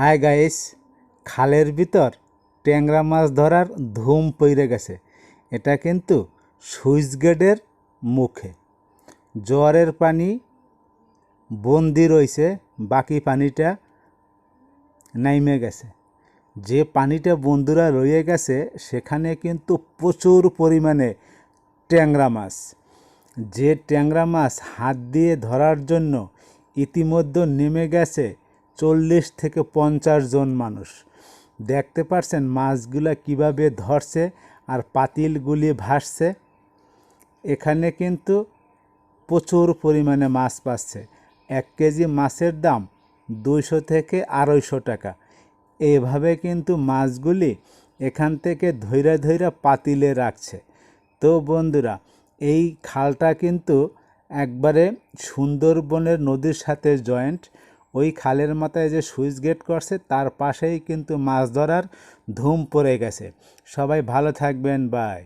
Hi guys, খালের ভিতর ট্যাংরা মাছ ধরার ধুম পইরে গেছে। এটা কিন্তু সুইচ গেটের মুখে। জোয়ারের পানি বন্দি রয়েছে বাকি পানিটা নাইমে গেছে। যে পানিটা বন্ধুরা রয়ে গেছে, সেখানে কিন্তু প্রচুর পরিমাণে ট্যাংরা মাছ। যে ট্যাংরা মাছ হাত দিয়ে ধরার জন্য ইতিমধ্যে নেমে গেছে চল্লিশ থেকে পঞ্চাশ জন মানুষ। দেখতে পারছেন মাছগুলা কীভাবে ধরছে আর পাতিলগুলি ভাসছে? এখানে কিন্তু প্রচুর পরিমাণে মাছ পাচ্ছে। এক কেজি মাছের দাম দুইশো থেকে আড়াইশো টাকা। এইভাবে কিন্তু মাছগুলি এখান থেকে ধৈরা ধৈরা পাতিলে রাখছে। তো বন্ধুরা, এই খালটা কিন্তু একবারে সুন্দরবনের নদীর সাথে জয়েন্ট। ওই খালের মাথায় যে সুইচ গেট করছে, তার পাশেই কিন্তু মাছ ধরার ধুম পড়ে গেছে। সবাই ভালো থাকবেন, বাই।